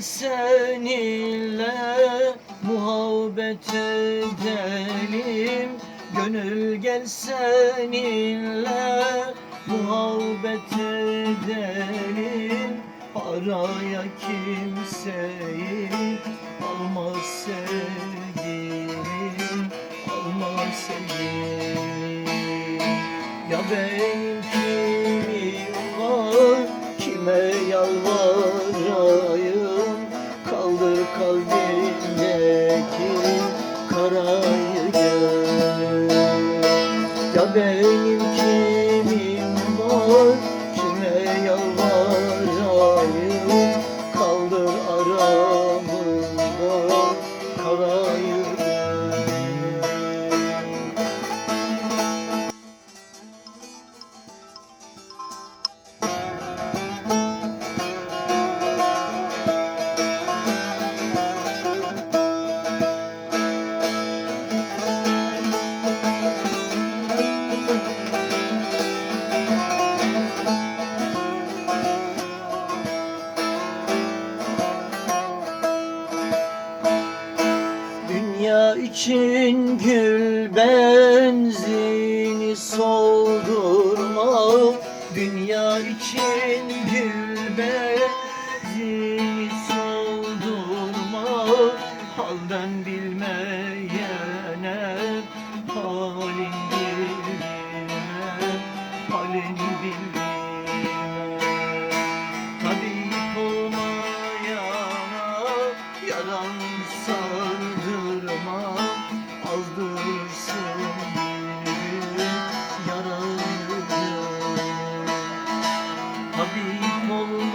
seninle muhabbet edelim Gönül gel seninle muhabbet edelim Paraya kimseyi almaz sevgilim Almaz sevgilim. Ya benim kalbimdeki karayı Ya benim kimim var kime yalvarayım için gül benzini soldurma. Dünya için gül benzini soldurma. Halden bilmeyene halin Oh.